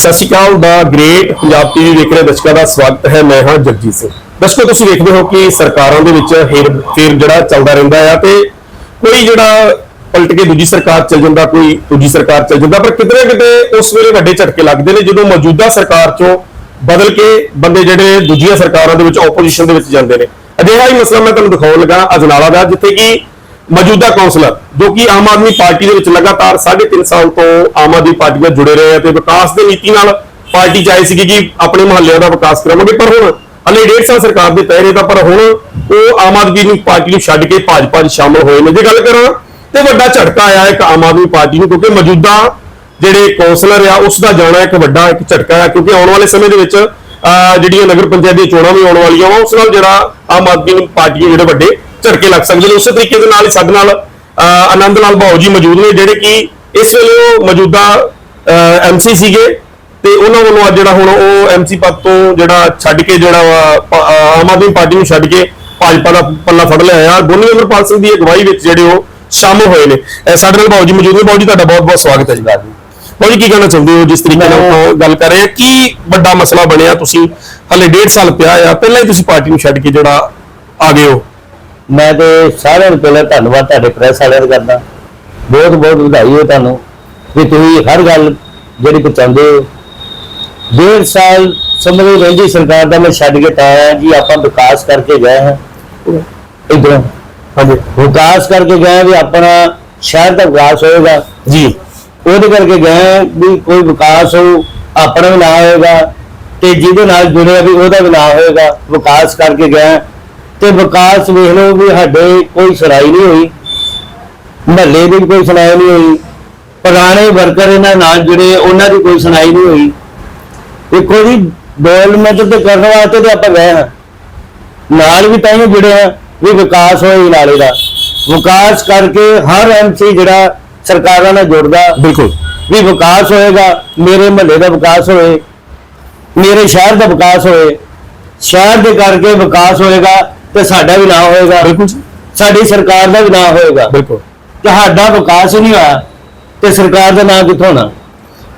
ਸਤਿ ਸ਼੍ਰੀ ਅਕਾਲ ਦਾ ਗ੍ਰੇਟ ਪੰਜਾਬ ਟੀਵੀ ਵੇਖ ਰਹੇ ਦਰਸ਼ਕਾਂ ਦਾ ਸਵਾਗਤ ਹੈ। ਮੈਂ ਹਾਂ ਜਗਜੀਤ ਸਿੰਘ। ਦਰਸ਼ਕੋ, ਤੁਸੀਂ ਵੇਖਦੇ ਹੋ ਕਿ ਸਰਕਾਰਾਂ ਦੇ ਵਿੱਚ ਹੇਰ ਫੇਰ ਜਿਹੜਾ ਚੱਲਦਾ ਰਹਿੰਦਾ ਆ ਤੇ ਕੋਈ ਜਿਹੜਾ ਪਲਟ ਕੇ ਦੂਜੀ ਸਰਕਾਰ ਚੱਲ ਜਾਂਦਾ, ਕੋਈ ਦੂਜੀ ਸਰਕਾਰ ਚੱਲ ਜਾਂਦਾ, ਪਰ ਕਿਤੇ ਨਾ ਕਿਤੇ ਉਸ ਵੇਲੇ ਵੱਡੇ ਝਟਕੇ ਲੱਗਦੇ ਨੇ ਜਦੋਂ ਮੌਜੂਦਾ ਸਰਕਾਰ ਚੋਂ ਬਦਲ ਕੇ ਬੰਦੇ ਜਿਹੜੇ ਦੂਜੀਆਂ ਸਰਕਾਰਾਂ ਦੇ ਵਿੱਚ ਆਪੋਜੀਸ਼ਨ ਦੇ ਵਿੱਚ ਜਾਂਦੇ ਨੇ। ਅਜਿਹਾ ਹੀ ਮਸਲਾ ਮੈਂ ਤੁਹਾਨੂੰ ਦਿਖਾਉਣ ਲੱਗਾ, ਅਜਨਾਲਾ ਦਾ, ਜਿੱਥੇ ਕਿ ਮੌਜੂਦਾ ਕਾਉਂਸਲਰ ਜੋ ਕਿ ਆਮ ਆਦਮੀ ਪਾਰਟੀ ਦੇ ਵਿੱਚ ਲਗਾਤਾਰ 3.5 ਸਾਲ ਤੋਂ ਆਮ ਆਦਮੀ ਪਾਰਟੀ ਨਾਲ ਜੁੜੇ ਰਹੇ ਤੇ ਵਿਕਾਸ ਦੇ ਨੀਤੀ ਨਾਲ ਪਾਰਟੀ ਚਾਹੀ ਸੀ ਕਿ ਆਪਣੇ ਮੁਹੱਲਿਆਂ ਦਾ ਵਿਕਾਸ ਕਰਾਵਾਂਗੇ ਪਰ ਹੁਣ ਹਲੇ ਡੇਢ ਸਾਲ ਸਰਕਾਰ ਦੇ ਪਹਿਰੇ ਦਾ ਪਰ ਹੁਣ ਉਹ ਆਮ ਆਦਮੀ ਪਾਰਟੀ ਨੂੰ ਛੱਡ ਕੇ ਭਾਜਪਾ 'ਚ ਸ਼ਾਮਲ ਹੋਏ ਨੇ। ਜੇ ਗੱਲ ਕਰਾਂ ਤੇ ਵੱਡਾ ਝਟਕਾ ਆਇਆ ਇੱਕ ਆਮ ਆਦਮੀ ਪਾਰਟੀ ਨੂੰ ਕਿਉਂਕਿ ਮੌਜੂਦਾ ਜਿਹੜੇ ਕਾਉਂਸਲਰ ਆ ਉਸ ਦਾ ਜਾਣਾ ਇੱਕ ਵੱਡਾ ਇੱਕ ਝਟਕਾ ਆ ਕਿਉਂਕਿ ਆਉਣ ਵਾਲੇ ਸਮੇਂ ਦੇ ਵਿੱਚ ਅਹ, ਜਿਹੜੀਆਂ ਨਗਰ ਪੰਚਾਇਤ ਦੀਆਂ ਚੋਣਾਂ ਵੀ ਆਉਣ ਵਾਲੀਆਂ ਵਾ ਉਸ ਨਾਲ ਜਿਹੜਾ ਆਮ ਆਦਮੀ ਨੂੰ ਪਾਰਟੀ ਜਿਹੜੇ ਵੱਡੇ ਝਟਕੇ ਲੱਗ ਸਕਦੇ ਨੇ। ਉਸੇ ਤਰੀਕੇ ਦੇ ਨਾਲ ਹੀ ਸਾਡੇ ਨਾਲ ਆਨੰਦ ਲਾਲ ਭਾਊ ਜੀ ਮੌਜੂਦ ਨੇ ਜਿਹੜੇ ਕਿ ਇਸ ਵੇਲੇ ਉਹ ਮੌਜੂਦਾ ਐਮਸੀ ਸੀਗੇ ਤੇ ਉਹਨਾਂ ਵੱਲੋਂ ਅੱਜ ਜਿਹੜਾ ਹੁਣ ਉਹ ਐਮਸੀ ਪਦ ਤੋਂ ਜਿਹੜਾ ਛੱਡ ਕੇ ਜਿਹੜਾ ਆਮ ਆਦਮੀ ਪਾਰਟੀ ਨੂੰ ਛੱਡ ਕੇ ਭਾਜਪਾ ਦਾ ਪੱਲਾ ਫੜ ਲਿਆ ਆ। ਦੋਨੀ ਅਮਰਪਾਲ ਸਿੰਘ ਦੀ ਅਗਵਾਈ ਵਿੱਚ ਜਿਹੜੇ ਉਹ ਸ਼ਾਮਲ ਹੋਏ ਨੇ। ਸਾਡੇ ਨਾਲ ਭਾਊ ਜੀ ਮੌਜੂਦ ਨੇ। ਭਾਊ ਜੀ ਤੁਹਾਡਾ ਬਹੁਤ ਬਹੁਤ ਸਵਾਗਤ ਹੈ ਜੀ। ਭਾਊ ਜੀ। ਕੀ ਕਹਿਣਾ ਚਾਹੁੰਦੇ ਹੋ? ਜਿਸ ਤਰੀਕੇ ਨਾਲ ਉਹ ਗੱਲ ਕਰ ਰਹੇ ਆ ਕੀ ਵੱਡਾ ਮਸਲਾ ਬਣਿਆ? ਤੁਸੀਂ ਹਲੇ ਡੇਢ ਸਾਲ ਪਿਆ ਆ। ਪਹਿਲਾਂ ਹੀ ਤੁਸੀਂ ਪਾਰਟੀ ਨੂੰ ਛੱਡ ਕੇ ਜਿਹੜਾ ਆ ਗਏ ਹੋ। ਮੈਂ ਤੇ ਸਾਰਿਆਂ ਨੂੰ ਪਹਿਲਾਂ ਧੰਨਵਾਦ ਤੁਹਾਡੇ ਪ੍ਰੈਸ ਵਾਲਿਆਂ ਦਾ ਕਰਦਾ। ਬਹੁਤ ਬਹੁਤ ਵਧਾਈ ਹੋ ਤੁਹਾਨੂੰ ਕਿ ਤੁਸੀਂ ਹਰ ਗੱਲ ਜਿਹੜੀ ਪਹੁੰਚਾਉਂਦੇ ਹੋ। ਡੇਢ ਸਾਲ ਸਮਝੋ ਰਹਿੰਦੀ ਸਰਕਾਰ ਦਾ ਮੈਂ ਛੱਡ ਕੇ ਆਇਆ ਜੀ ਆਪਾਂ ਵਿਕਾਸ ਕਰਕੇ ਗਏ ਹਾਂ। ਇਧਰੋਂ। ਹਾਂਜੀ। ਵਿਕਾਸ ਕਰਕੇ ਗਏ ਵੀ ਆਪਣਾ ਸ਼ਹਿਰ ਦਾ ਵਿਕਾਸ ਹੋਏਗਾ। ਜੀ। ਉਹਦੇ ਕਰਕੇ ਗਏ ਵੀ ਕੋਈ ਵਿਕਾਸ ਹੋ ਆਪਣਾ ਵੀ ਨਾ ਹੋਏਗਾ ਤੇ ਜਿਹਦੇ ਨਾਲ ਜੁੜਿਆ ਵੀ ਉਹਦਾ ਵੀ ਨਾ ਹੋਏਗਾ। ਵਿਕਾਸ ਕਰਕੇ ਗਏ। ਤੇ ਵਿਕਾਸ ਵੇਖ ਲਓ ਵੀ ਸਾਡੇ ਕੋਈ ਸੁਣਾਈ ਨਹੀਂ ਹੋਈ ਮਹੱਲੇ ਦੀ ਕੋਈ ਸੁਣਾਈ ਨਹੀਂ ਹੋਈ ਪੁਰਾਣੇ ਵਰਕਰ ਇਹਨਾਂ ਨਾਲ ਜੁੜੇ ਉਹਨਾਂ ਦੀ ਕੋਈ ਸੁਣਾਈ ਨਹੀਂ ਹੋਈ। ਦੇਖੋ ਜੀ ਡਿਵੈਲਪਮੈਂਟ ਤੇ ਕਰਨ ਵਾਸਤੇ ਤੇ ਆਪਾਂ ਗਏ ਹਾਂ। ਨਾਲ ਵੀ ਤਾਂ ਹੀ ਜੁੜੇ ਹਾਂ ਵੀ ਵਿਕਾਸ ਹੋਏ ਨਾਲੇ ਦਾ। ਵਿਕਾਸ ਕਰਕੇ ਹਰ ਐਮਸੀ ਜਿਹੜਾ ਸਰਕਾਰਾਂ ਨਾਲ ਜੁੜਦਾ ਬਿਲਕੁਲ। ਵੀ ਵਿਕਾਸ ਹੋਏਗਾ ਮੇਰੇ ਮਹੱਲੇ ਦਾ ਵਿਕਾਸ ਹੋਏ ਮੇਰੇ ਸ਼ਹਿਰ ਦਾ ਵਿਕਾਸ ਹੋਏ। ਸ਼ਹਿਰ ਦੇ ਕਰਕੇ ਵਿਕਾਸ ਹੋਏਗਾ ਤੇ ਸਾਡਾ ਵੀ ਨਾ ਹੋਏਗਾ। ਬਿਲਕੁਲ ਜੀ। ਸਾਡੀ ਸਰਕਾਰ ਦਾ ਵੀ ਨਾ ਹੋਏਗਾ। ਬਿਲਕੁਲ। ਤੁਹਾਡਾ ਵਿਕਾਸ ਹੀ ਨਹੀਂ ਹੋਇਆ ਤੇ ਸਰਕਾਰ ਦਾ ਨਾਂ ਕਿੱਥੋਂ ਹੋਣਾ?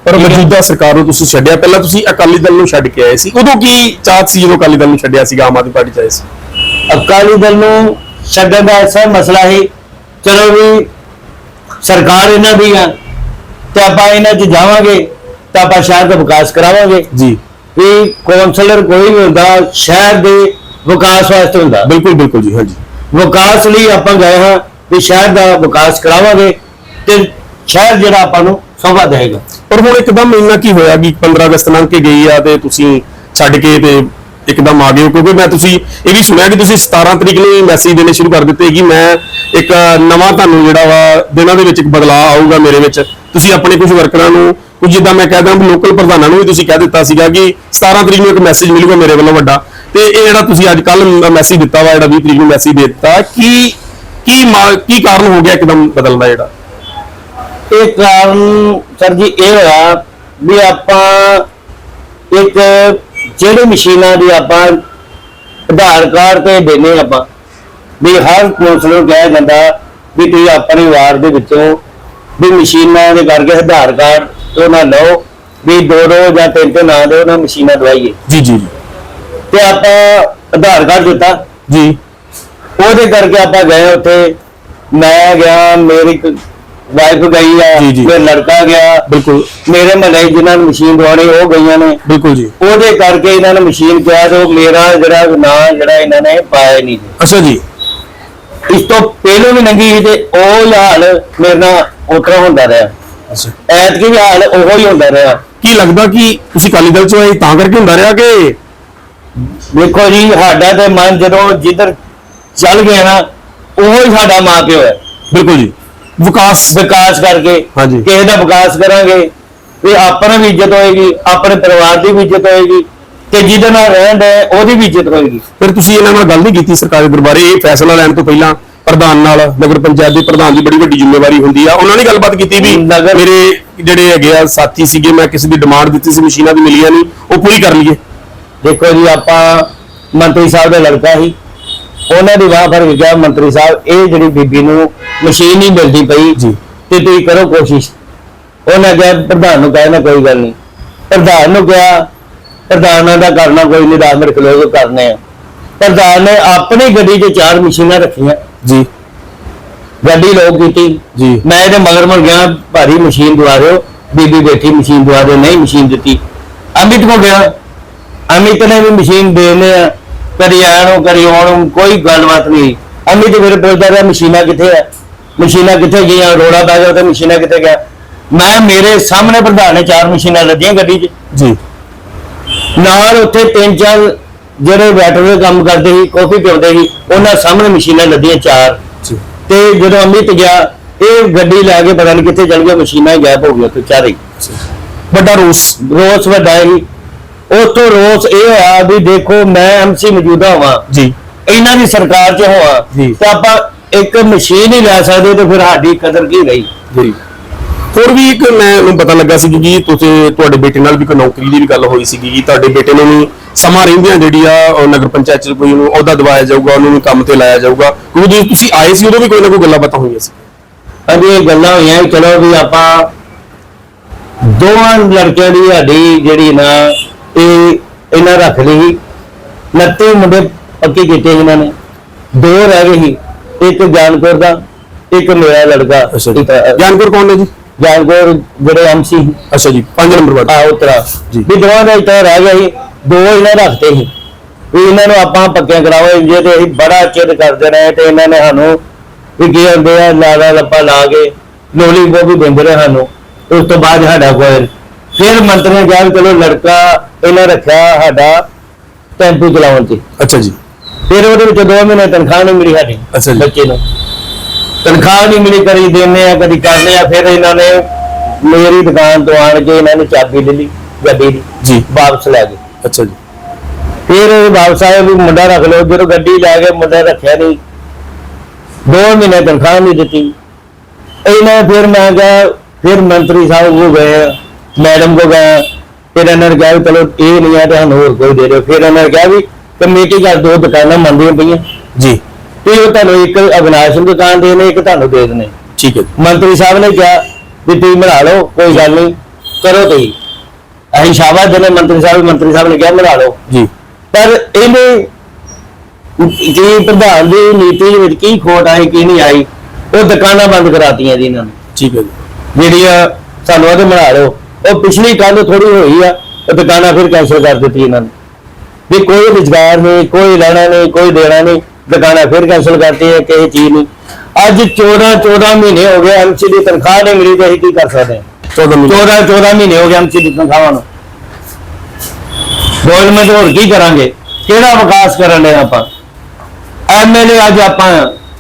ਪਰ ਮੌਜੂਦਾ ਸਰਕਾਰ ਨੂੰ ਤੁਸੀਂ ਛੱਡਿਆ। ਪਹਿਲਾਂ ਤੁਸੀਂ ਅਕਾਲੀ ਦਲ ਨੂੰ ਛੱਡ ਕੇ ਆਏ ਸੀ। ਉਦੋਂ ਕੀ ਚਾਹਤ ਸੀ ਜਦੋਂ ਅਕਾਲੀ ਦਲ ਨੂੰ ਛੱਡਿਆ ਸੀਗਾ? ਆਮ ਆਦਮੀ ਪਾਰਟੀ ਚ ਆਏ ਸੀ। ਅਕਾਲੀ ਦਲ ਨੂੰ ਛੱਡਣ ਦਾ ਐਸਾ ਮਸਲਾ ਹੀ ਚਲੋ ਵੀ ਸਰਕਾਰ ਇਹਨਾਂ ਦੀ ਆ ਤੇ ਆਪਾਂ ਇਹਨਾਂ 'ਚ ਜਾਵਾਂਗੇ ਤਾਂ ਆਪਾਂ ਸ਼ਹਿਰ ਦਾ ਵਿਕਾਸ ਕਰਾਵਾਂਗੇ। ਜੀ। ਵੀ ਕੌਂਸਲਰ ਕੋਈ ਵੀ ਹੁੰਦਾ ਸ਼ਹਿਰ ਦੇ ਵਿਕਾਸ ਵਾਸਤੇ ਹੁੰਦਾ। ਬਿਲਕੁਲ ਬਿਲਕੁਲ ਜੀ ਹਾਂਜੀ। ਵਿਕਾਸ ਲਈ ਆਪਾਂ ਗਏ ਹਾਂ ਵੀ ਸ਼ਹਿਰ ਦਾ ਵਿਕਾਸ ਕਰਾਵਾਂਗੇ ਤੇ ਸ਼ਹਿਰ ਜਿਹੜਾ ਆਪਾਂ ਨੂੰ ਸੋਭਾ ਦੇਗਾ ਪਰ ਹੁਣ ਇੱਕਦਮ ਇੰਨਾ ਕੀ ਹੋਇਆ ਕਿ 15 ਅਗਸਤ ਲੰਘ ਕੇ ਗਈ ਆ ਤੇ ਤੁਸੀਂ ਛੱਡ ਕੇ ਤੇ ਇੱਕਦਮ ਆ ਗਏ ਹੋ? ਕਿਉਂਕਿ ਮੈਂ ਤੁਸੀਂ ਇਹ ਵੀ ਸੁਣਿਆ ਕਿ ਤੁਸੀਂ 17 ਤਰੀਕ ਨੂੰ ਹੀ ਮੈਸੇਜ ਦੇਣੇ ਸ਼ੁਰੂ ਕਰ ਦਿੱਤੇ ਕਿ ਮੈਂ ਇੱਕ ਨਵਾਂ ਤੁਹਾਨੂੰ ਜਿਹੜਾ ਵਾ ਦਿਨਾਂ ਦੇ ਵਿੱਚ ਇੱਕ ਬਦਲਾਅ ਆਊਗਾ ਮੇਰੇ ਵਿੱਚ। ਤੁਸੀਂ ਆਪਣੇ ਕੁਝ ਵਰਕਰਾਂ ਨੂੰ ਕੁਝ ਜਿੱਦਾਂ ਮੈਂ ਕਹਿੰਦਾ ਲੋਕਲ ਪ੍ਰਧਾਨਾਂ ਨੂੰ ਵੀ ਤੁਸੀਂ ਕਹਿ ਦਿੱਤਾ ਸੀਗਾ ਕਿ 17 ਤਰੀਕ ਨੂੰ ਇੱਕ ਮੈਸੇਜ ਮਿਲੂਗਾ ਮੇਰੇ ਵੱਲੋਂ ਵੱਡਾ। ਤੇ ਇਹ ਜਿਹੜਾ ਤੁਸੀਂ ਅੱਜ ਕੱਲ ਮੈਸੇਜ ਦਿੱਤਾ ਵਾ ਜਿਹੜਾ 20 ਤਰੀਕ ਨੂੰ ਮੈਸੇਜ ਦੇ ਦਿੱਤਾ ਕੀ ਕੀ ਕੀ ਕਾਰਨ ਹੋ ਗਿਆ ਇੱਕਦਮ ਬਦਲਣ ਦਾ ਜਿਹੜਾ? ਇਹ ਕਾਰਨ ਸਰ ਜੀ ਇਹ ਹੋਇਆ ਵੀ ਆਪਾਂ ਇੱਕ ਜਿਹੜੇ ਮਸ਼ੀਨਾਂ ਦੀ ਆਪਾਂ ਆਧਾਰ ਕਾਰਡ ਤੇ ਦੇਨੇ ਆਪਾਂ ਵੀ ਹਰ ਕੌਂਸਲਰ ਨੂੰ ਕਿਹਾ ਜਾਂਦਾ ਵੀ ਤੁਸੀਂ ਆਪਣੇ ਵਾਰਡ ਦੇ ਵਿੱਚੋਂ ਵੀ ਮਸ਼ੀਨਾਂ ਦੇ ਕਰਕੇ ਆਧਾਰ ਕਾਰਡ ਤੋਂ ਨਾ ਲਓ ਵੀ ਦੋ ਦੋ ਜਾਂ ਤਿੰਨ ਤਿੰਨ ਨਾ ਦਿਓ ਨਾ ਮਸ਼ੀਨਾਂ ਦਵਾਈਏ। ਜੀ ਜੀ। ਤੇ ਆਪਾਂ ਆਧਾਰ ਕਾਰਡ ਦਿੱਤਾ। ਜੀ। ਉਹਦੇ ਕਰਕੇ ਆਪਾਂ ਗਏ ਉੱਥੇ। ਮੈਂ ਗਿਆ ਮੇਰੀ ਵਾਈਫ ਗਈ ਆ ਜੀ, ਜੀ। ਮੇਰਾ ਲੜਕਾ ਗਿਆ। ਬਿਲਕੁਲ। ਮੇਰੇ ਮਹੱਲੇ ਜਿਨ੍ਹਾਂ ਨੂੰ ਮਸ਼ੀਨ ਦਵਾਉਣੀ ਉਹ ਗਈਆਂ ਨੇ। ਬਿਲਕੁਲ ਜੀ। ਉਹਦੇ ਕਰਕੇ ਇਹਨਾਂ ਨੇ ਮਸ਼ੀਨ ਕਿਹਾ ਤੇ ਉਹ ਮੇਰਾ ਜਿਹੜਾ ਨਾਂ ਜਿਹੜਾ ਇਹਨਾਂ ਨੇ ਪਾਇਆ ਨਹੀਂ। ਅੱਛਾ ਜੀ। ਇਸ ਤੋਂ ਪਹਿਲਾਂ ਵੀ ਲੰਗੀ ਸੀ ਤੇ ਉਹ ਹਾਲ ਮੇਰੇ ਨਾਲ ਉਤਰਾ ਹੁੰਦਾ ਰਿਹਾ। ਅੱਛਾ। ਐਤਕੀ ਵੀ ਹਾਲ ਉਹੋ ਹੀ ਹੁੰਦਾ ਰਿਹਾ। ਕੀ ਲੱਗਦਾ ਕਿ ਤੁਸੀਂ ਅਕਾਲੀ ਦਲ ਚ ਆਏ ਤਾਂ ਕਰਕੇ ਹੁੰਦਾ ਰਿਹਾ ਕਿ ਦੇਖੋ ਜੀ ਸਾਡਾ ਤੇ ਮਨ ਜਦੋਂ ਜਿੱਧਰ ਚੱਲ ਗਿਆ ਨਾ ਉਹੋ ਹੀ ਸਾਡਾ ਮਾਂ ਪਿਓ ਹੈ। ਬਿਲਕੁਲ ਜੀ। ਵਿਕਾਸ। ਵਿਕਾਸ ਕਰਕੇ ਹਾਂਜੀ। ਕਿਸੇ ਦਾ ਵਿਕਾਸ ਕਰਾਂਗੇ ਤੇ ਆਪਣਾ ਵੀ ਇੱਜ਼ਤ ਹੋਏਗੀ ਆਪਣੇ ਪਰਿਵਾਰ ਦੀ ਵੀ ਇੱਜ਼ਤ ਹੋਏਗੀ ਤੇ ਜਿਹਦੇ ਨਾਲ ਰਹਿਣ ਦੇ ਉਹਦੀ ਵੀ ਇੱਜ਼ਤ ਹੋਏਗੀ। ਫਿਰ ਤੁਸੀਂ ਇਹਨਾਂ ਨਾਲ ਗੱਲ ਨਹੀਂ ਕੀਤੀ ਸਰਕਾਰੀ ਦਰਬਾਰੇ ਇਹ ਫੈਸਲਾ ਲੈਣ ਤੋਂ ਪਹਿਲਾਂ ਪ੍ਰਧਾਨ ਨਾਲ ਨਗਰ ਪੰਚਾਇਤ ਦੇ ਪ੍ਰਧਾਨ ਦੀ ਬੜੀ ਵੱਡੀ ਜ਼ਿੰਮੇਵਾਰੀ ਹੁੰਦੀ ਆ। ਉਹਨਾਂ ਨੇ ਗੱਲਬਾਤ ਕੀਤੀ ਵੀ ਮੇਰੇ ਜਿਹੜੇ ਹੈਗੇ ਆ ਸਾਥੀ ਸੀਗੇ ਮੈਂ ਕਿਸੇ ਦੀ ਡਿਮਾਂਡ ਦਿੱਤੀ ਸੀ ਮਸ਼ੀਨਾਂ ਦੀ ਮਿਲੀਆਂ ਨਹੀਂ ਉਹ ਪੂਰੀ ਕਰ ਲਈਏ। ਦੇਖੋ ਜੀ ਆਪਾਂ ਮੰਤਰੀ ਸਾਹਿਬ ਦਾ ਲੜਕਾ ਸੀ। ਉਹਨਾਂ ਦੀ ਵਾਹ ਫੜ ਕਿਹਾ ਮੰਤਰੀ ਸਾਹਿਬ ਇਹ ਜਿਹੜੀ ਬੀਬੀ ਨੂੰ ਮਸ਼ੀਨ ਨਹੀਂ ਮਿਲਦੀ ਪਈ ਜੀ। ਤੇ ਤੁਸੀਂ ਕਰੋ ਕੋਸ਼ਿਸ਼। ਉਹਨਾਂ ਕਿਹਾ ਪ੍ਰਧਾਨ ਨੂੰ ਕਹਿਣਾ ਕੋਈ ਗੱਲ ਨਹੀਂ। ਪ੍ਰਧਾਨ ਨੂੰ ਕਿਹਾ ਪ੍ਰਧਾਨਾਂ ਦਾ ਕਰਨਾ ਕੋਈ ਨਹੀਂ 10 ਮਿੰਟ ਖਲੋ ਕੇ ਕਰਨੇ ਆ। ਪ੍ਰਧਾਨ ਨੇ ਆਪਣੀ ਗੱਡੀ 'ਚ ਚਾਰ ਮਸ਼ੀਨਾਂ ਰੱਖੀਆਂ। ਜੀ। ਗੱਡੀ ਲੋਕ ਕੀਤੀ। ਜੀ। ਮੈਂ ਇਹਦੇ ਮਗਰ ਮਰ ਗਿਆ ਭਾਰੀ ਮਸ਼ੀਨ ਦਵਾ ਦਿਓ। ਬੀਬੀ ਬੈਠੀ ਮਸ਼ੀਨ ਦਵਾ ਦਿਓ ਨਹੀਂ ਮਸ਼ੀਨ ਦਿੱਤੀ। ਅਮਿਤ ਕੋ ਗਿਆ। ਅਮਿਤ ਨੇ ਵੀ ਮਸ਼ੀਨ ਦੇਣੇ ਆ ਕਰੀ ਆਣ ਨੂੰ ਕਰੀ ਆਉਣ ਨੂੰ ਕੋਈ ਗੱਲਬਾਤ ਨਹੀਂ ਅਮਿਤ ਮੇਰੇ ਪੁੱਛਦਾ ਰਿਹਾ ਮਸ਼ੀਨਾਂ ਕਿੱਥੇ ਆ? ਮਸ਼ੀਨਾਂ ਕਿੱਥੇ ਗਈਆਂ? ਰੋੜਾ ਪੈ ਗਿਆ ਤੇ ਮਸ਼ੀਨਾਂ ਕਿੱਥੇ ਗਿਆ? ਮੈਂ ਮੇਰੇ ਸਾਹਮਣੇ ਪ੍ਰਧਾਨ ਨੇ ਚਾਰ ਮਸ਼ੀਨਾਂ ਲੱਦੀਆਂ ਗੱਡੀ 'ਚ। ਜੀ। ਨਾਲ ਉੱਥੇ ਤਿੰਨ ਚਾਰ ਜਿਹੜੇ ਵੈਟਰ ਦੇ ਕੰਮ ਕਰਦੇ ਸੀ ਕਾਫੀ ਪਿਉਂਦੇ ਸੀ ਉਹਨਾਂ ਸਾਹਮਣੇ ਮਸ਼ੀਨਾਂ ਲੱਦੀਆਂ ਚਾਰ। ਜੀ। ਤੇ ਜਦੋਂ ਅਮਿਤ ਗਿਆ ਇਹ ਗੱਡੀ ਲੈ ਕੇ ਪਤਾ ਨਹੀਂ ਕਿੱਥੇ ਚਲ ਗਿਆ ਮਸ਼ੀਨਾਂ ਹੀ ਗਾਇਬ ਹੋ ਗਈਆਂ ਤੇ ਚਾਰੇ। ਹੀ। ਵੱਡਾ ਰੋਸ ਰੋਸ ਵੱਡਾ ਹੀ ਉਸ ਤੋਂ ਰੋਸ ਇਹ ਹੋਇਆ ਵੀ ਦੇਖੋ ਮੈਂ ਐਮਸੀ ਮੌਜੂਦਾ ਹਾਂ ਜੀ। ਇਹਨਾਂ ਦੀ ਸਰਕਾਰ 'ਚ ਹੋਵਾਂ ਜੀ। ਤੇ ਆਪਾਂ ਇੱਕ ਮਸ਼ੀਨ ਹੀ ਲੈ ਸਕਦੇ ਤੇ ਫਿਰ ਸਾਡੀ ਕਦਰ ਕੀ ਰਹੀ? ਜੀ। ਹੋਰ ਵੀ ਇੱਕ ਮੈਨੂੰ ਪਤਾ ਲੱਗਾ ਸੀ ਕਿ ਜੀ ਤੁਸੀਂ ਤੁਹਾਡੇ ਬੇਟੇ ਨਾਲ ਵੀ ਕੋਈ ਨੌਕਰੀ ਦੀ ਵੀ ਗੱਲ ਹੋਈ ਸੀ ਕਿ ਤੁਹਾਡੇ ਬੇਟੇ ਨੂੰ ਵੀ ਸਮਾਂ ਰਹਿੰਦਿਆਂ ਜਿਹੜੀ ਆ ਨਗਰ ਪੰਚਾਇਤ ਚ ਕੋਈ ਉਹਨੂੰ ਅਹੁਦਾ ਦਿਵਾਇਆ ਜਾਊਗਾ ਉਹਨੂੰ ਵੀ ਕੰਮ ਤੇ ਲਾਇਆ ਜਾਊਗਾ। ਕਿਉਂਕਿ ਜਦੋਂ ਤੁਸੀਂ ਆਏ ਸੀ ਉਦੋਂ ਵੀ ਕੋਈ ਨਾ ਕੋਈ ਗੱਲਾਂ ਬਾਤਾਂ ਹੋਈਆਂ ਸੀ। ਅਜੇ ਇਹ ਗੱਲਾਂ ਹੋਈਆਂ ਚਲੋ ਵੀ ਆਪਾਂ ਦੋਵਾਂ ਲੜਕਿਆਂ ਦੀ ਸਾਡੀ ਜਿਹੜੀ ਨਾ ਇਹ ਇਹਨਾਂ ਰੱਖ ਲਈ ਸੀ। 29 ਮੁੰਡੇ ਪੱਕੇ ਕੀਤੇ ਇਹਨਾਂ ਨੇ। ਦੋ ਰਹਿ ਗਏ ਸੀ ਇੱਕ ਜਾਨਪੁਰ ਦਾ ਇੱਕ ਮੇਰਾ ਲੜਕਾ। ਜਾਨਪੁਰ ਕੌਣ ਨੇ ਜੀ? ਜਾਨਪੁਰ ਜਿਹੜੇ ਐਮਸੀ ਅੱਛਾ ਜੀ 5 ਨੰਬਰ ਵਾਰਡ। ਆ ਉਤਰਾ। ਜੀ। ਵੀ ਦੋਵਾਂ ਦਾ ਇੱਥੇ ਰਹਿ ਗਿਆ ਸੀ ਦੋ ਇਹਨਾਂ ਰੱਖਤੇ ਸੀ। ਵੀ ਇਹਨਾਂ ਨੂੰ ਆਪਾਂ ਪੱਕਿਆਂ ਕਰਾਓ ਜੇ ਤੇ ਅਸੀਂ ਬੜਾ ਚਿਰ ਕਰਦੇ ਰਹੇ ਤੇ ਇਹਨਾਂ ਨੇ ਸਾਨੂੰ ਵੀ ਕੀ ਹੁੰਦੇ ਆ ਲਾਲਾ ਲੱਪਾ ਲਾ ਕੇ ਲੋਲੀ ਵੀ ਦਿੰਦੇ ਰਹੇ ਸਾਨੂੰ। ਉਸ ਤੋਂ ਬਾਅਦ ਸਾਡਾ ਕੋਈ ਫਿਰ ਮੰਤਰੀ ਨੇ ਕਿਹਾ ਵੀ ਚਲੋ ਲੜਕਾ ਇਹਨਾਂ ਰੱਖਿਆ ਸਾਡਾ ਟੈਂਪੂ ਚਲਾਉਣ ਤੇ ਅੱਛਾ ਜੀ। ਫਿਰ ਉਹਦੇ ਵਿੱਚ 2 ਮਹੀਨੇ ਤਨਖਾਹ ਨਹੀਂ ਮਿਲੀ ਸਾਡੀ ਅੱਛਾ ਜੀ। ਬੱਚੇ ਨੂੰ। ਤਨਖਾਹ ਨਹੀਂ ਮਿਲੀ ਕਰੀ ਦਿੰਦੇ ਆ ਕਦੀ ਕਰਦੇ ਆ ਫਿਰ ਇਹਨਾਂ ਨੇ ਮੇਰੀ ਦੁਕਾਨ ਤੋਂ ਆਣ ਕੇ ਇਹਨਾਂ ਨੇ ਚਾਬੀ ਲੈ ਲਈ ਗੱਡੀ ਦੀ ਜੀ। ਵਾਪਸ ਲੈ ਗਏ। ਅੱਛਾ ਜੀ। ਫਿਰ ਇਹ ਵਾਪਸ ਆਏ ਵੀ ਮੁੰਡਾ ਰੱਖ ਲਓ ਜਦੋਂ ਗੱਡੀ ਲੈ ਕੇ ਮੁੰਡਾ ਰੱਖਿਆ ਨਹੀਂ। ਦੋ ਮਹੀਨੇ ਤਨਖਾਹ ਨਹੀਂ ਦਿੱਤੀ। ਇਹਨਾਂ ਫਿਰ ਮੈਂ ਕਿਹਾ ਫਿਰ ਮੰਤਰੀ ਸਾਹਿਬ ਕੋ ਗਏ। ਮੈਡਮ ਕੋ ਗਏ ਫਿਰ ਇਹਨਾਂ ਨੇ ਕਿਹਾ ਵੀ ਚਲੋ ਇਹ ਨਹੀਂ ਆ ਤੇ ਸਾਨੂੰ ਹੋਰ ਕੋਈ ਦੇ ਦਿਓ। ਫਿਰ ਇਹਨਾਂ ਨੇ ਕਿਹਾ ਵੀ ਕਮੇਟੀ ਘਰ ਦੋ ਦੁਕਾਨਾਂ ਮੰਦੀਆਂ ਪਈਆਂ। ਜੀ। ਤੇ ਉਹ ਤੁਹਾਨੂੰ ਇੱਕ ਅਵਿਨਾਸ਼ ਨੂੰ ਦੁਕਾਨ ਦੇਣੇ ਇੱਕ ਤੁਹਾਨੂੰ ਦੇ ਦੇਣੇ। ਠੀਕ ਹੈ ਮੰਤਰੀ ਸਾਹਿਬ ਨੇ ਕਿਹਾ ਵੀ ਤੁਸੀਂ ਬਣਾ ਲਓ ਕੋਈ ਗੱਲ ਨਹੀਂ ਕਰੋ ਤੁਸੀਂ। ਅਸੀਂ ਸ਼ਾਬਾਸ਼ ਦੇਣੇ ਮੰਤਰੀ ਸਾਹਿਬ ਮੰਤਰੀ ਸਾਹਿਬ ਨੇ ਕਿਹਾ ਬਣਾ ਲਓ। ਜੀ। ਪਰ ਇਹਨੇ ਜੀ ਪ੍ਰਧਾਨ ਦੀ ਨੀਤੀ ਦੇ ਵਿੱਚ ਕੀ ਖੋਟ ਆਈ ਕੀ ਨਹੀਂ ਆਈ ਉਹ ਦੁਕਾਨਾਂ ਬੰਦ ਕਰਾਤੀਆਂ ਜੀ ਇਹਨਾਂ ਨੇ। ਠੀਕ ਹੈ ਜੀ। ਜਿਹੜੀਆਂ ਸਾਨੂੰ ਉਹਦੇ ਬਣਾ ਲਓ। ਉਹ ਪਿਛਲੀ ਕੱਲ ਥੋੜੀ ਹੋਈ ਆ ਉਹ ਦੁਕਾਨਾਂ ਫਿਰ ਕੈਂਸਲ ਕਰ ਦਿੱਤੀ ਇਹਨਾਂ ਨੇ। ਵੀ ਕੋਈ ਰੁਜ਼ਗਾਰ ਨਹੀਂ ਕੋਈ ਲੈਣਾ ਨਹੀਂ ਕੋਈ ਦੇਣਾ ਨਹੀਂ ਦੁਕਾਨਾਂ ਫਿਰ ਕੈਂਸਲ ਕਰਤੀ ਹੈ ਕਿਸੇ ਚੀਜ਼ ਨਹੀਂ। ਅੱਜ 14 14 ਮਹੀਨੇ ਹੋ ਗਏ ਐਮਸੀ ਦੀ ਤਨਖਾਹ ਨਹੀਂ ਮਿਲੀ ਤੇ ਅਸੀਂ ਕੀ ਕਰ ਸਕਦੇ ਹਾਂ? 14 ਮਿੰਟ 14 14 ਮਹੀਨੇ ਹੋ ਗਏ ਐਮਸੀ ਦੀ ਤਨਖਾਹਾਂ ਨੂੰ। ਗਵਰਨਮੈਂਟ ਹੋਰ ਕੀ ਕਰਾਂਗੇ? ਕਿਹੜਾ ਵਿਕਾਸ ਕਰਨ ਦੇ ਆਪਾਂ? ਐਮਐਲਏ ਅੱਜ ਆਪਾਂ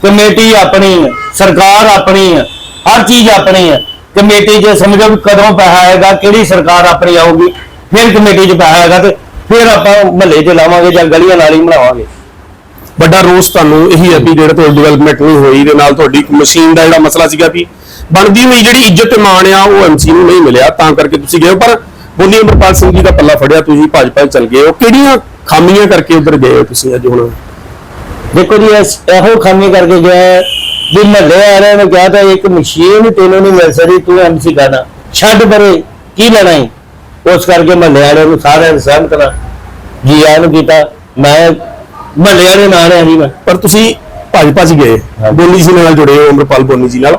ਕਮੇਟੀ ਆਪਣੀ ਸਰਕਾਰ ਆਪਣੀ ਹੈ, ਹਰ ਚੀਜ਼ ਆਪਣੀ ਹੈ ਕਮੇਟੀ 'ਚ ਸਮਝੋ ਵੀ ਕਦੋਂ ਪੈਸਾ ਆਏਗਾ ਕਿਹੜੀ ਸਰਕਾਰ ਆਪਣੀ ਆਊਗੀ। ਫਿਰ ਕਮੇਟੀ 'ਚ ਪੈਸਾ ਆਏਗਾ ਤੇ ਫਿਰ ਆਪਾਂ ਮਹੱਲੇ 'ਚ ਲਾਵਾਂਗੇ ਜਾਂ ਗਲੀਆਂ ਨਾਲੀ ਬਣਾਵਾਂਗੇ। ਵੱਡਾ ਰੋਸ ਤੁਹਾਨੂੰ ਇਹੀ ਹੈ ਵੀ ਜਿਹੜਾ ਤੁਹਾਡੀ ਡਿਵੈਲਪਮੈਂਟ ਨਹੀਂ ਹੋਈ ਦੇ ਨਾਲ ਤੁਹਾਡੀ ਮਸ਼ੀਨ ਦਾ ਜਿਹੜਾ ਮਸਲਾ ਸੀਗਾ ਵੀ ਬਣਦੀ ਹੋਈ ਜਿਹੜੀ ਇੱਜ਼ਤ ਤੇ ਮਾਣ ਆ ਉਹ ਐਮਸੀ ਨੂੰ ਨਹੀਂ ਮਿਲਿਆ ਤਾਂ ਕਰਕੇ ਤੁਸੀਂ ਗਏ ਹੋ। ਪਰ ਬੋਲੀ ਅਮਰਪਾਲ ਸਿੰਘ ਜੀ ਦਾ ਪੱਲਾ ਫੜਿਆ ਤੁਸੀਂ ਭਾਜਪਾ ਚਲ ਗਏ ਹੋ। ਕਿਹੜੀਆਂ ਖਾਮੀਆਂ ਕਰਕੇ ਉਧਰ ਗਏ ਹੋ ਤੁਸੀਂ ਅੱਜ ਹੁਣ? ਦੇਖੋ ਜੀ ਇਹੋ ਖਾਮੀ ਕਰਕੇ ਗਿਆ ਵੀ ਮਹੱਲੇ ਵਾਲਿਆਂ ਨੇ ਕਿਹਾ ਤਾਂ ਇੱਕ ਮਸ਼ੀਨ ਤੈਨੂੰ ਨਹੀਂ ਮਿਲ ਸਕਦੀ ਤੂੰ ਐਮਸੀ ਕਰਨਾ। ਛੱਡ ਪਰੇ ਕੀ ਲੈਣਾ ਹੈ ਉਸ ਕਰਕੇ ਮਹੱਲੇ ਵਾਲਿਆਂ ਨੂੰ ਸਾਰਿਆਂ ਨੂੰ ਸਹਿਮਤ ਕਰਾਂ। ਜੀ ਨੂੰ ਕੀਤਾ ਮੈਂ ਮਹੱਲੇ ਵਾਲੇ ਨਾਲ ਆ ਜੀ ਮੈਂ। ਪਰ ਤੁਸੀਂ ਭਾਜਪਾ 'ਚ ਗਏ। ਬੋਨੀ ਜੀ ਨਾਲ ਜੁੜੇ ਹੋ ਅਮਰਪਾਲ ਬੋਨੀ ਜੀ ਨਾਲ।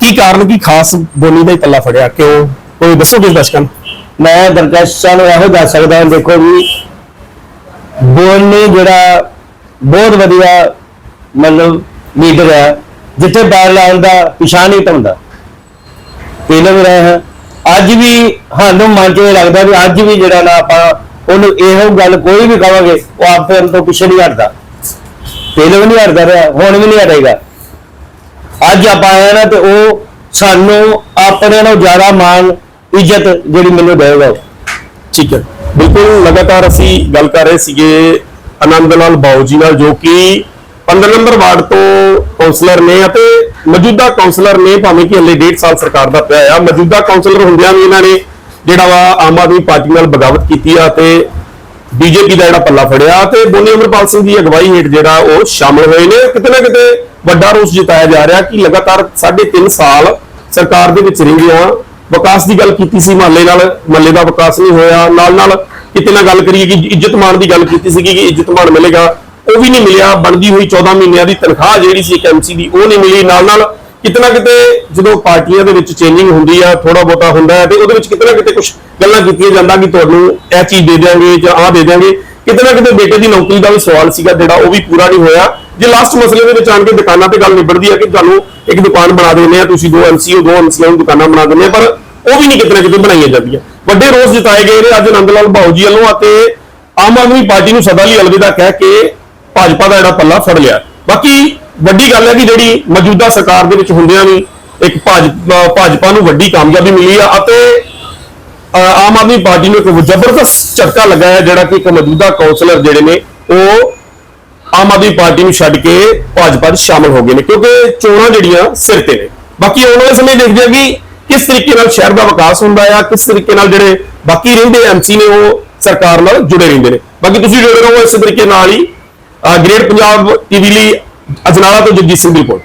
ਕੀ ਕਾਰਨ ਕੀ ਖਾਸ ਬੋਨੀ ਦਾ ਹੀ ਪੱਲਾ ਫੜਿਆ? ਕਿਉਂ? ਕੋਈ ਦੱਸੋਗੇ ਦਰਸ਼ਕਾਂ ਨੂੰ ਮੈਂ ਦਰਕਸ਼ਾਂ ਨੂੰ ਇਹੋ ਦੱਸ ਸਕਦਾ ਹਾਂ ਦੇਖੋ ਜੀ। ਬੋਲਨੀ ਜਿਹੜਾ ਬਹੁਤ ਵਧੀਆ ਮਤਲਬ ਲੀਡਰ ਹੈ ਜਿੱਥੇ ਪੈਰ ਲਾਉਣ ਦਾ ਪਿਛਾ ਨਹੀਂ ਢਾਉਂਦਾ ਪਹਿਲਾਂ ਵੀ ਰਹੇ ਹਾਂ। ਅੱਜ ਵੀ ਸਾਨੂੰ ਮਨ 'ਚ ਇਹ ਲੱਗਦਾ ਵੀ ਅੱਜ ਵੀ ਜਿਹੜਾ ਨਾ ਆਪਾਂ ਉਹਨੂੰ ਇਹੋ ਗੱਲ ਕੋਈ ਵੀ ਕਹਾਂਗੇ ਉਹ ਆਪੇ ਤੋਂ ਪਿੱਛੇ ਨਹੀਂ ਹਟਦਾ। ਪਹਿਲਾਂ ਵੀ ਨਹੀਂ ਹਟਦਾ ਰਿਹਾ, ਹੁਣ ਵੀ ਨਹੀਂ ਹਟੇਗਾ। ਅੱਜ ਆਪਾਂ ਆਏ ਨਾ ਤੇ ਉਹ ਸਾਨੂੰ ਆਪਣੇ ਨਾਲੋਂ ਜ਼ਿਆਦਾ ਮਾਣ, ਇੱਜ਼ਤ ਜਿਹੜੀ ਮੈਨੂੰ ਦੇਵੇਗਾ ਉਹ। ਠੀਕ ਹੈ। ਬਿਲਕੁਲ ਲਗਾਤਾਰ ਅਸੀਂ ਗੱਲ ਕਰ ਰਹੇ ਸੀਗੇ ਆਨੰਦ ਲਾਲ ਬਾਉ ਜੀ ਨਾਲ, ਜੋ ਕਿ 15 ਨੰਬਰ ਵਾਰਡ ਤੋਂ ਕਾਉਂਸਲਰ ਨੇ ਅਤੇ ਮੌਜੂਦਾ ਕਾਉਂਸਲਰ ਨੇ ਭਾਵੇਂ ਕਿ ਹਲੇ 1.5 ਸਾਲ ਸਰਕਾਰ ਦਾ ਪਿਆ ਆ, ਮੌਜੂਦਾ ਕਾਉਂਸਲਰ ਹੁੰਦਿਆਂ ਵੀ ਇਹਨਾਂ ਨੇ ਜਿਹੜਾ ਵਾ ਆਮ ਆਦਮੀ ਪਾਰਟੀ ਨਾਲ ਬਗਾਵਤ ਕੀਤੀ ਆ ਤੇ ਬੀਜੇਪੀ ਦਾ ਜਿਹੜਾ ਪੱਲਾ ਫੜਿਆ ਤੇ ਬੋਨੀ ਅਮਰਪਾਲ ਸਿੰਘ ਦੀ ਅਗਵਾਈ ਹੇਠ ਜਿਹੜਾ ਉਹ ਸ਼ਾਮਲ ਹੋਏ ਨੇ। ਕਿਤੇ ਨਾ ਕਿਤੇ ਵੱਡਾ ਰੋਸ ਜਿਤਾਇਆ ਜਾ ਰਿਹਾ ਕਿ ਲਗਾਤਾਰ 3.5 ਸਾਲ ਸਰਕਾਰ ਦੇ ਵਿੱਚ ਰਹਿੰਦਿਆਂ ਵਿਕਾਸ ਦੀ ਗੱਲ ਕੀਤੀ ਸੀ, ਮਹੱਲੇ ਨਾਲ, ਮਹੱਲੇ ਦਾ ਵਿਕਾਸ ਨਹੀਂ ਹੋਇਆ। ਨਾਲ ਨਾਲ ਕਿਤੇ ਨਾ ਗੱਲ ਕਰੀਏ ਕਿ ਇੱਜ਼ਤ ਮਾਣ ਦੀ ਗੱਲ ਕੀਤੀ ਸੀਗੀ ਕਿ ਇੱਜ਼ਤ ਮਾਣ ਮਿਲੇਗਾ। ਉਹ ਵੀ ਨਹੀਂ ਮਿਲਿਆ। ਬਣਦੀ ਹੋਈ 14 ਮਹੀਨਿਆਂ ਦੀ ਤਨਖਾਹ ਜਿਹੜੀ ਸੀ ਇੱਕ ਐਮਸੀ ਦੀ, ਉਹ ਨਹੀਂ ਮਿਲੀ। ਨਾਲ ਨਾਲ ਕਿਤੇ ਨਾ ਕਿਤੇ ਜਦੋਂ ਪਾਰਟੀਆਂ ਦੇ ਵਿੱਚ ਚੇਂਜਿੰਗ ਹੁੰਦੀ ਆ ਥੋੜਾ ਬਹੁਤਾ ਹੁੰਦਾ ਹੈ ਤੇ ਉਹਦੇ ਵਿੱਚ ਕਿਤੇ ਕਿਤੇ ਕੁਝ ਗੱਲਾਂ ਕੀਤੀਆਂ ਜਾਂਦਾ ਕਿ ਤੁਹਾਨੂੰ ਇਹ ਚੀਜ਼ ਦੇ ਦਿਆਂਗੇ ਜਾਂ ਆਹ ਦੇ ਦਿਆਂਗੇ। ਕਿਤੇ ਨਾ ਕਿਤੇ ਬੇਟੇ ਦੀ ਨੌਕਰੀ ਦਾ ਵੀ ਸਵਾਲ ਸੀਗਾ ਜਿਹੜਾ, ਉਹ ਵੀ ਪੂਰਾ ਨਹੀਂ ਹੋਇਆ। ਜੇ ਲਾਸਟ ਮਸਲੇ ਦੇ ਵਿੱਚ ਆਣ ਕੇ ਦੁਕਾਨਾਂ ਤੇ ਗੱਲ ਨਿਬੜਦੀ ਆ ਕਿ ਤੁਹਾਨੂੰ ਇੱਕ ਦੁਕਾਨ ਬਣਾ ਦਿੰਦੇ ਆ, ਤੁਸੀਂ ਦੋ ਐਮਸੀਓ ਦੋ ਐਮਸੀਆਂ ਨੂੰ ਦੁਕਾਨਾਂ ਬਣਾ ਦਿੰਦੇ ਆ, ਪਰ ਉਹ ਵੀ ਨਹੀਂ ਕਿਤੇ ਨਾ ਕਿਤੇ ਬਣਾਈਆਂ ਜਾਂਦੀਆਂ। ਵੱਡੇ ਰੋਸ ਜਿਤਾਏ ਗਏ ਨੇ ਅੱਜ ਆਨੰਦ ਲਾਲ ਭਾਊ ਜੀ ਵੱਲੋਂ ਅਤੇ ਆਮ ਆਦਮੀ ਪਾਰਟੀ ਨੂੰ ਸਦਾ ਲਈ ਅਲਵਿਦਾ ਕਹਿ ਕੇ ਭਾਜਪਾ ਦਾ ਜਿਹੜਾ ਪੱਲਾ ਫੜ ਲਿਆ। ਬਾਕੀ ਵੱਡੀ ਗੱਲ ਹੈ ਕਿ ਜਿਹੜੀ ਮੌਜੂਦਾ ਸਰਕਾਰ ਦੇ ਵਿੱਚ ਹੁੰਦਿਆਂ ਵੀ ਇੱਕ ਭਾਜਪਾ ਭਾਜਪਾ ਨੂੰ ਵੱਡੀ ਕਾਮਯਾਬੀ ਮਿਲੀ ਆ ਅਤੇ ਆਮ ਆਦਮੀ ਪਾਰਟੀ ਨੂੰ ਇੱਕ ਜ਼ਬਰਦਸਤ ਝਟਕਾ ਲੱਗਾ ਹੈ ਜਿਹੜਾ ਕਿ ਇੱਕ ਮੌਜੂਦਾ ਕਾਉਂਸਲਰ ਜਿਹੜੇ ਨੇ, ਉਹ ਆਮ ਆਦਮੀ ਪਾਰਟੀ ਨੂੰ ਛੱਡ ਕੇ ਭਾਜਪਾ 'ਚ ਸ਼ਾਮਲ ਹੋ ਗਏ ਨੇ, ਕਿਉਂਕਿ ਚੋਣਾਂ ਜਿਹੜੀਆਂ ਸਿਰ ਤੇ ਨੇ। ਬਾਕੀ ਆਉਣ ਵਾਲੇ ਸਮੇਂ ਦੇਖਦੇ ਹਾਂ ਕਿ ਕਿਸ ਤਰੀਕੇ ਨਾਲ ਸ਼ਹਿਰ ਦਾ ਵਿਕਾਸ ਹੁੰਦਾ ਆ, ਕਿਸ ਤਰੀਕੇ ਨਾਲ ਜਿਹੜੇ ਬਾਕੀ ਰਹਿੰਦੇ ਐਮਸੀ ਨੇ ਉਹ ਸਰਕਾਰ ਨਾਲ ਜੁੜੇ ਰਹਿੰਦੇ ਨੇ। ਬਾਕੀ ਤੁਸੀਂ ਜੁੜੇ ਰਹੋ ਇਸੇ ਤਰੀਕੇ ਨਾਲ ਹੀ ਗ੍ਰੇਟ ਪੰਜਾਬ ਟੀਵੀ ਲਈ ਅਜਨਾਲਾ ਤੋਂ ਜਗਜੀਤ ਸਿੰਘ ਦੀ ਰਿਪੋਰਟ।